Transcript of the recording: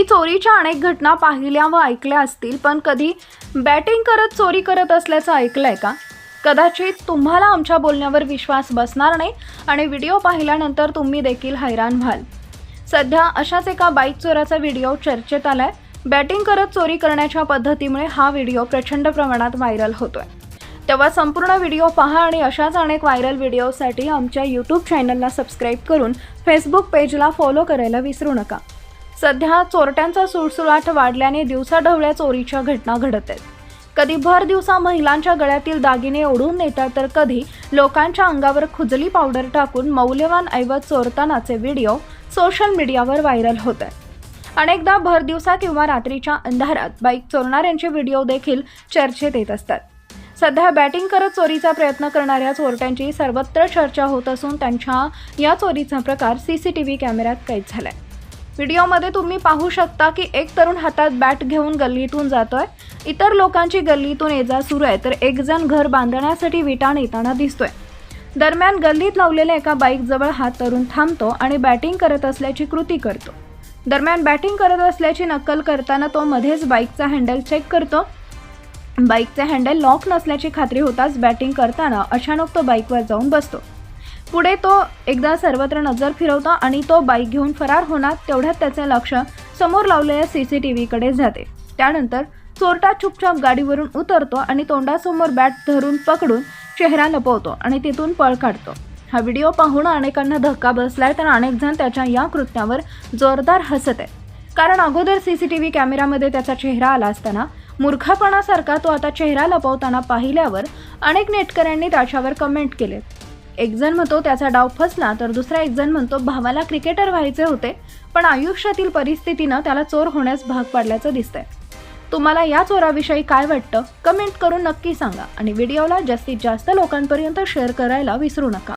तुम्ही चोरीच्या अनेक घटना पाहिल्या व ऐकल्या असतील पण कधी बॅटिंग करत चोरी करत असल्याचं ऐकलंय का? कदाचित तुम्हाला आमच्या बोलण्यावर विश्वास बसणार नाही आणि व्हिडिओ पाहिल्यानंतर तुम्ही देखील हैराण व्हाल. सध्या अशाच एका बाईक चोराचा व्हिडिओ चर्चेत आलाय. बॅटिंग करत चोरी करण्याच्या पद्धतीमुळे हा व्हिडिओ प्रचंड प्रमाणात व्हायरल होतोय. तेव्हा संपूर्ण व्हिडिओ पहा आणि अशाच अनेक व्हायरल व्हिडिओसाठी आमच्या यूट्यूब चॅनलला सबस्क्राईब करून फेसबुक पेजला फॉलो करायला विसरू नका. सध्या चोरट्यांचा सुळसुळाट वाढल्याने दिवसाढवळ्या चोरीच्या घटना घडत आहेत. कधी भर दिवसा महिलांच्या गळ्यातील दागिने ओढून नेतात तर कधी लोकांच्या अंगावर खुजली पावडर टाकून मौल्यवान ऐवज चोरतानाचे व्हिडिओ सोशल मीडियावर व्हायरल होत आहेत. अनेकदा भर दिवसा किंवा रात्रीच्या अंधारात बाईक चोरणाऱ्यांचे व्हिडिओ देखील चर्चेत येत असतात. सध्या बॅटिंग करत चोरीचा प्रयत्न करणाऱ्या चोरट्यांची सर्वत्र चर्चा होत असून त्यांच्या या चोरीचा प्रकार सी सी टी व्ही कॅमेऱ्यात कैद झाला आहे व्हिडिओमध्ये तुम्ही पाहू शकता की एक तरुण हातात बॅट घेऊन गल्लीतून जातोय. इतर लोकांची गल्लीतून ये जा सुरू आहे तर एक जण घर बांधण्यासाठी विटा नेताना दिसतोय. दरम्यान गल्लीत लावलेल्या एका बाईकजवळ हा तरुण थांबतो आणि बॅटिंग करत असल्याची कृती करतो. दरम्यान बॅटिंग करत असल्याची नक्कल करताना तो मध्येच बाईकचा हँडल चेक करतो. बाईकचे हँडल लॉक नसल्याची खात्री होताच बॅटिंग करताना अचानक तो बाईकवर जाऊन बसतो. पुढे तो एकदा सर्वत्र नजर फिरवतो आणि तो बाईक घेऊन फरार होणार तेवढ्यात त्याचे लक्ष समोर लावलेल्या सी सी टी व्हीकडे जाते. त्यानंतर चोरटा चुपचाप गाडीवरून उतरतो आणि तोंडासमोर बॅट धरून पकडून चेहरा लपवतो आणि तिथून पळ काढतो. हा व्हिडिओ पाहून अनेकांना धक्का बसलाय तर अनेक जण त्याच्या या कृत्यावर जोरदार हसत आहेत. कारण अगोदर सी सी टी व्ही कॅमेऱ्यामध्ये त्याचा चेहरा आला असताना मूर्खपणासारखा तो आता चेहरा लपवताना पाहिल्यावर अनेक नेटकऱ्यांनी त्याच्यावर कमेंट केलेत एक जण म्हणतो त्याचा डाव फसला तर दुसरा एक जण म्हणतो भावाला क्रिकेटर व्हायचे होते पण आयुष्यातील परिस्थितीनं त्याला चोर होण्यास भाग पाडल्याचं दिसतंय. तुम्हाला या चोराविषयी काय वाटतं? कमेंट करून नक्की सांगा आणि व्हिडिओला जास्तीत जास्त लोकांपर्यंत शेअर करायला विसरू नका.